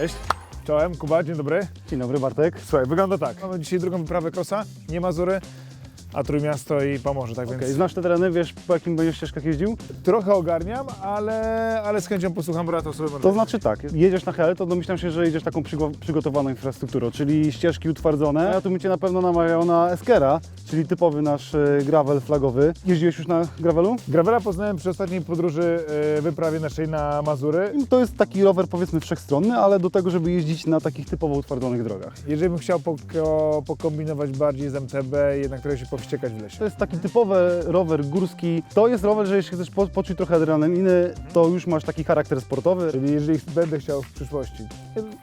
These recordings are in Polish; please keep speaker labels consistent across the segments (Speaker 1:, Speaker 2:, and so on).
Speaker 1: Cześć. Czołem, Kuba, dzień dobry.
Speaker 2: Dzień dobry Bartek.
Speaker 1: Słuchaj, wygląda tak. Mamy dzisiaj drugą wyprawę krosa, nie Mazury, a Trójmiasto i Pomorze, tak
Speaker 2: Okay.
Speaker 1: więc
Speaker 2: Znasz te tereny, wiesz po jakim będziesz ścieżkach jeździł?
Speaker 1: trochę ogarniam, ale, ale z chęcią posłucham brata sobie
Speaker 2: To znaczy tak, jedziesz na Hel, to domyślam się, że jedziesz taką przygo- przygotowaną infrastrukturą, czyli ścieżki utwardzone. Ja tu bym Cię na pewno namawiał na Eskera, czyli typowy nasz e, gravel flagowy. Jeździłeś już na gravelu?
Speaker 1: Gravela poznałem przy ostatniej podróży, e, wyprawie naszej na Mazury.
Speaker 2: To jest taki rower powiedzmy wszechstronny, ale do tego, żeby jeździć na takich typowo utwardzonych drogach.
Speaker 1: Jeżeli bym chciał poko, pokombinować bardziej z MTB, jednak trochę się powściekać w lesie.
Speaker 2: To jest taki typowy rower górski. To jest rower, że jeśli chcesz po- poczuć trochę adrenaliny, to już masz taki charakter sportowy.
Speaker 1: Czyli jeżeli będę chciał w przyszłości,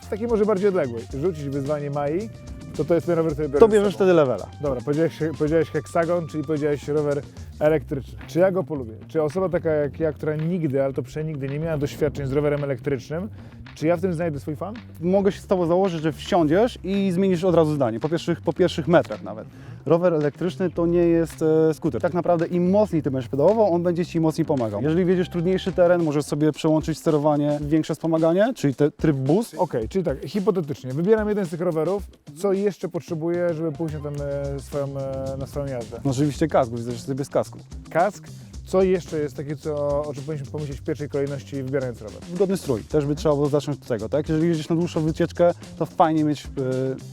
Speaker 1: takiej może bardziej odległej, rzucić wyzwanie Mai, to to jest ten rower, który biorę
Speaker 2: To bierzesz wtedy levela.
Speaker 1: Dobra, powiedziałeś, powiedziałeś heksagon, czyli powiedziałeś rower elektryczny. Czy ja go polubię? Czy osoba taka jak ja, która nigdy, ale to przenigdy nie miała doświadczeń z rowerem elektrycznym, czy ja w tym znajdę swój fan?
Speaker 2: mogę się z Tobą założyć, że wsiądziesz i zmienisz od razu zdanie, po pierwszych, po pierwszych metrach nawet. Rower elektryczny to nie jest e, skuter. Tak naprawdę im mocniej Ty będziesz pedałował, on będzie Ci mocniej pomagał. Jeżeli wiedziesz trudniejszy teren, możesz sobie przełączyć sterowanie w większe wspomaganie, czyli te, tryb boost.
Speaker 1: Okej, czyli tak, hipotetycznie, wybieram jeden z tych rowerów, co jeszcze potrzebuję, żeby pójść na, tam, e, swoją, e, na swoją jazdę?
Speaker 2: No oczywiście kask, bo widzę, że sobie z kasku.
Speaker 1: Kask, co jeszcze jest takie, co, o czym powinniśmy pomyśleć w pierwszej kolejności wybierając rower?
Speaker 2: Wygodny strój, też by trzeba było zacząć od tego, tak? Jeżeli jedziesz na dłuższą wycieczkę, to fajnie mieć e,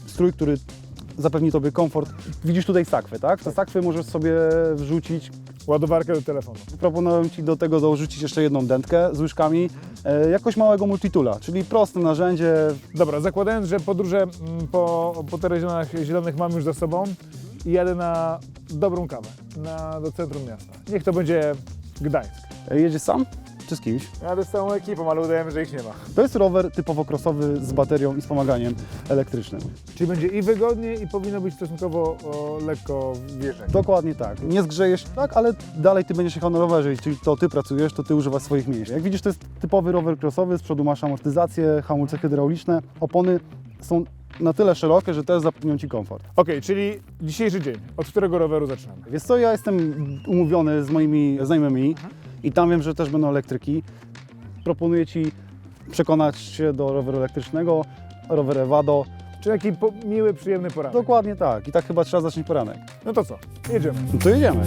Speaker 2: strój, który zapewni Tobie komfort. Widzisz tutaj sakwę, tak? Te sakwy możesz sobie wrzucić
Speaker 1: Ładowarkę do telefonu.
Speaker 2: Proponowałem Ci do tego dorzucić jeszcze jedną dętkę z łyżkami, e, jakoś małego multitula, czyli proste narzędzie.
Speaker 1: Dobra, zakładając, że podróże mm, po, po terenach zielonych mam już za sobą i jadę na dobrą kawę, na, do centrum miasta. Niech to będzie Gdańsk.
Speaker 2: E, Jedziesz sam czy z kimś?
Speaker 1: Jadę z całą ekipą, ale udajemy, że ich nie ma.
Speaker 2: To jest rower typowo crossowy z baterią i wspomaganiem elektrycznym.
Speaker 1: Czyli będzie i wygodnie i powinno być stosunkowo o, lekko wjeżdżać.
Speaker 2: Dokładnie tak. Nie zgrzejesz, tak, ale dalej Ty będziesz jechał na rowerze, czyli to Ty pracujesz, to Ty używasz swoich mięśni. Jak widzisz, to jest typowy rower crossowy, z przodu masz amortyzację, hamulce hydrauliczne, opony są na tyle szerokie, że też zapewnią Ci komfort.
Speaker 1: Okej, czyli dzisiejszy dzień. Od którego roweru zaczynamy?
Speaker 2: Wiesz co, ja jestem umówiony z moimi znajomymi i tam wiem, że też będą elektryki. Proponuję Ci przekonać się do roweru elektrycznego, rower Evado.
Speaker 1: Czy taki po, miły, przyjemny poranek?
Speaker 2: Dokładnie tak. I tak chyba trzeba zacząć poranek.
Speaker 1: No to co? Jedziemy.
Speaker 2: No to jedziemy.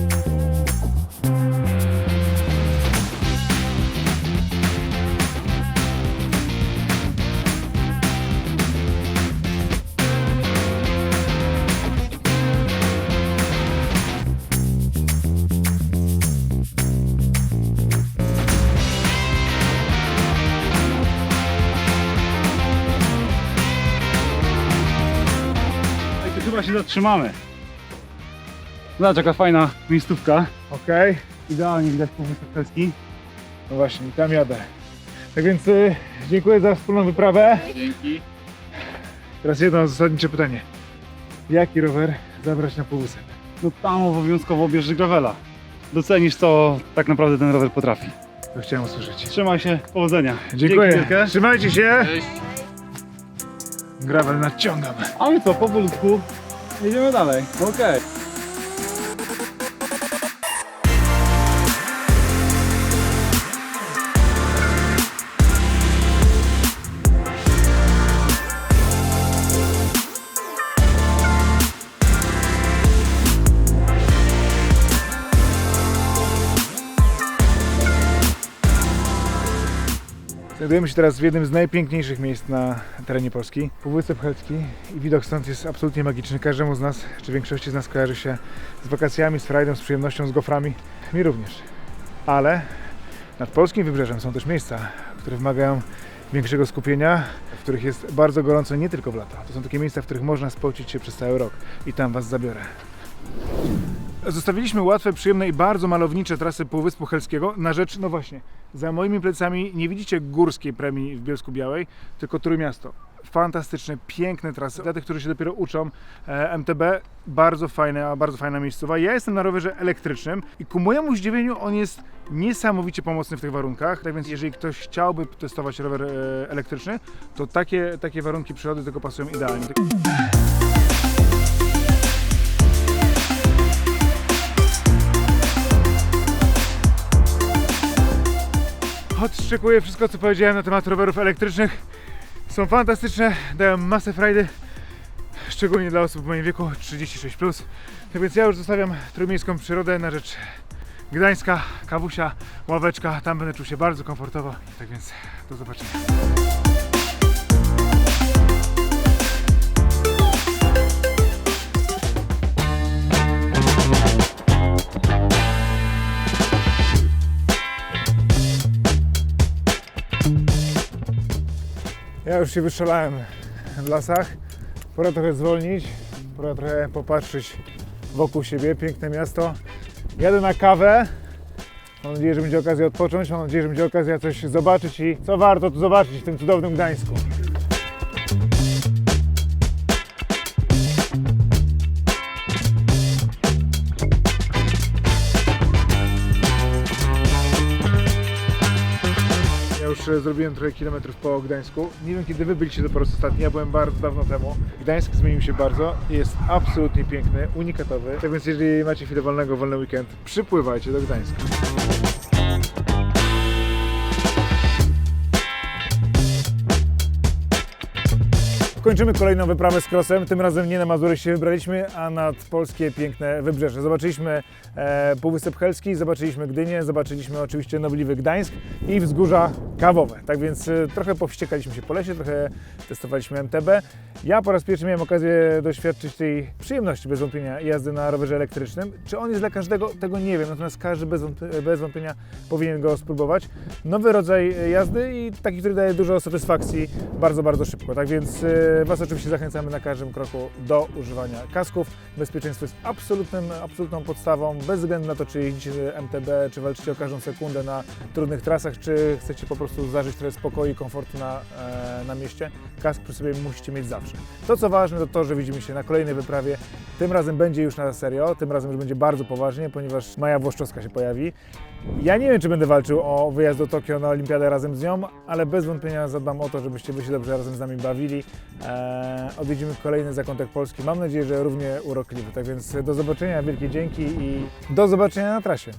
Speaker 2: Zatrzymamy. Zobacz, jaka fajna miejscówka.
Speaker 1: Okej.
Speaker 2: Idealnie widać Półwysep Helski.
Speaker 1: No właśnie, tam jadę. Tak więc y, dziękuję za wspólną wyprawę.
Speaker 2: Dzięki.
Speaker 1: Teraz jedno zasadnicze pytanie. Jaki rower zabrać na półwysep?
Speaker 2: No tam obowiązkowo bierzesz gravela. Docenisz, co tak naprawdę ten rower potrafi.
Speaker 1: To chciałem usłyszeć.
Speaker 2: Trzymaj się, powodzenia.
Speaker 1: Dziękuję.
Speaker 2: Dzięki wielkie.
Speaker 1: Trzymajcie się. Gravel nadciągam.
Speaker 2: A my co, powolutku jedziemy dalej. Okej.
Speaker 1: Znajdujemy się teraz w jednym z najpiękniejszych miejsc na terenie Polski. Półwysep Helski i widok stąd jest absolutnie magiczny. Każdemu z nas, czy większości z nas kojarzy się z wakacjami, z frajdą, z przyjemnością, z goframi. Mi również. Ale nad polskim wybrzeżem są też miejsca, które wymagają większego skupienia, w których jest bardzo gorąco nie tylko w lata. To są takie miejsca, w których można spocić się przez cały rok i tam Was zabiorę. Zostawiliśmy łatwe, przyjemne i bardzo malownicze trasy Półwyspu Helskiego na rzecz, no właśnie, za moimi plecami nie widzicie górskiej premii w Bielsku Białej, tylko Trójmiasto. Fantastyczne, piękne trasy. Dla tych, którzy się dopiero uczą, e, MTB, bardzo fajna, bardzo fajna miejscowa. Ja jestem na rowerze elektrycznym i ku mojemu zdziwieniu on jest niesamowicie pomocny w tych warunkach. Tak więc jeżeli ktoś chciałby testować rower e, elektryczny, to takie, takie warunki przyrody tylko pasują idealnie. Odszczekuję wszystko, co powiedziałem na temat rowerów elektrycznych. Są fantastyczne, dają masę frajdy, szczególnie dla osób w moim wieku 36+. Tak więc ja już zostawiam trójmiejską przyrodę na rzecz Gdańska, kawusia, ławeczka, tam będę czuł się bardzo komfortowo. Tak więc do zobaczenia. Ja już się wystrzelałem w lasach. Pora trochę zwolnić, pora trochę popatrzeć wokół siebie. Piękne miasto. Jadę na kawę. Mam nadzieję, że będzie okazja odpocząć. Mam nadzieję, że będzie okazja coś zobaczyć i co warto tu zobaczyć w tym cudownym Gdańsku. Zrobiłem trochę kilometrów po Gdańsku. Nie wiem kiedy wy byliście dopiero ostatni, ja byłem bardzo dawno temu. Gdańsk zmienił się bardzo, jest absolutnie piękny, unikatowy. Tak więc jeżeli macie chwilę wolnego, wolny weekend, przypływajcie do Gdańska. Kończymy kolejną wyprawę z krosem. Tym razem nie na Mazury się wybraliśmy, a nad polskie piękne wybrzeże. Zobaczyliśmy e, Półwysep Helski, zobaczyliśmy Gdynię, zobaczyliśmy oczywiście nobliwy Gdańsk i wzgórza kawowe. Tak więc e, trochę powściekaliśmy się po lesie, trochę testowaliśmy MTB. Ja po raz pierwszy miałem okazję doświadczyć tej przyjemności bez wątpienia jazdy na rowerze elektrycznym. Czy on jest dla każdego, tego nie wiem, natomiast każdy bez, bez wątpienia powinien go spróbować. Nowy rodzaj jazdy i taki, który daje dużo satysfakcji bardzo, bardzo szybko. Tak więc e, Was oczywiście zachęcamy na każdym kroku do używania kasków. Bezpieczeństwo jest absolutnym, absolutną podstawą, bez względu na to, czy jeździcie MTB, czy walczycie o każdą sekundę na trudnych trasach, czy chcecie po prostu zażyć trochę spokoju i komfortu na, e, na mieście. Kask przy sobie musicie mieć To, co ważne, to to, że widzimy się na kolejnej wyprawie. Tym razem będzie już na serio, tym razem już będzie bardzo poważnie, ponieważ Maja Włoszczowska się pojawi. Ja nie wiem, czy będę walczył o wyjazd do Tokio na Olimpiadę razem z nią, ale bez wątpienia zadbam o to, żebyście wy się dobrze razem z nami bawili. Eee, odwiedzimy kolejny zakątek Polski. Mam nadzieję, że równie urokliwy. Tak więc do zobaczenia, wielkie dzięki i do zobaczenia na trasie.